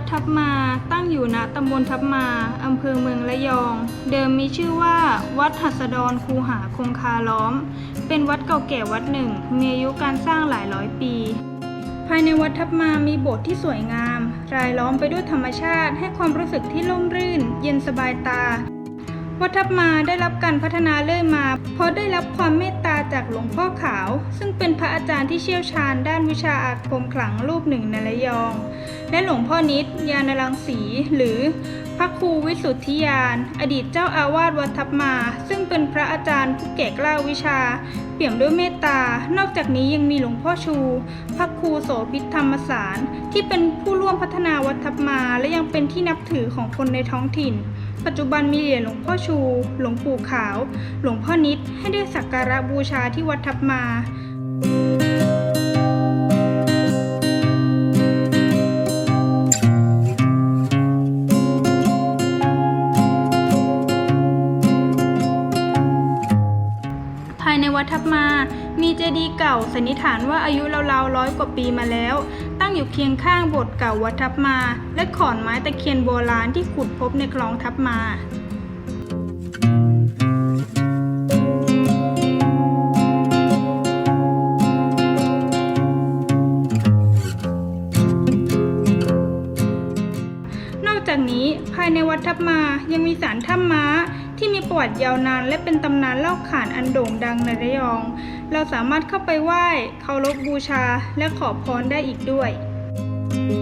ดทับมาตั้งอยู่ณตำบลทับมาอำเภอเมืองระยอง เดิมมีชื่อว่า วัดหัสดรคูหาคงคาล้อม เป็นวัดเก่าแก่วัดหนึ่ง มีอายุการสร้างหลายร้อยปี ภายในวัดทับมามีโบสถ์ที่สวยงาม รายล้อมไปด้วยธรรมชาติ ให้ความรู้สึกที่ร่มรื่น เย็นสบายตา วัดทับมาได้รับการพัฒนาเรื่อยมา เพราะได้รับความเมตตาจากหลวงพ่อขาว ซึ่งเป็นพระอาจารย์ที่เชี่ยวชาญด้านวิชาอาคมขลังรูปหนึ่งในระยอง และหลวงพ่อนิดยานรังสี หรือพระครูวิสุทธิยาน อดีตเจ้าอาวาสวัดทับมา ซึ่งเป็นพระอาจารย์ผู้แก่กล้าวิชา เปี่ยมด้วยเมตตา นอกจากนี้ยังมีหลวงพ่อชู พระครูโสภิตธรรมสาร ที่เป็นผู้ร่วมพัฒนาวัดทับมา และยังเป็นที่นับถือของคนในท้องถิ่นปัจจุบันมีเหรียญหลวงพ่อชู หลวงปู่ขาว หลวงพ่อนิด ให้ได้สักการะบูชาที่วัดทับมา ภายในวัดทับมา มีเจดีย์เก่าสันนิษฐานว่าอายุราวๆร้อยกว่าปีมาแล้ว ตั้งอยู่เคียงข้างโบสถ์เก่าวัดทับมา และขอนไม้ตะเคียนโบราณที่ขุดพบในคลองทับมานอกจากนี้ภายในวัดทับมายังมีศาลถ้ำม้า ที่มีประวัติยาวนาน และเป็นตำนานเล่าขานอันโด่งดังในระยอง เราสามารถเข้าไปไหว้เคารพบูชาและขอพรได้อีกด้วยเ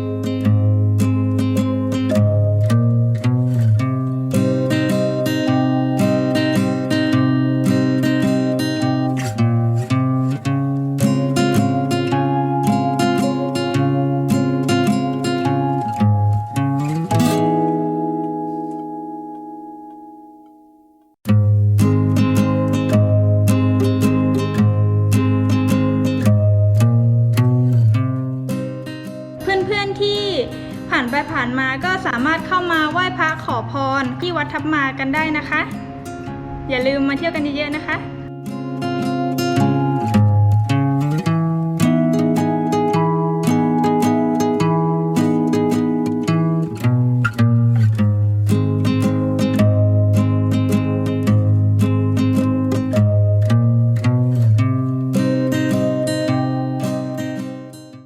ผ่านไปผ่านมาก็สามารถเข้ามาไหว้พระขอพรที่วัดทับมากันได้นะคะ อย่าลืมมาเที่ยวกันเยอะๆนะคะ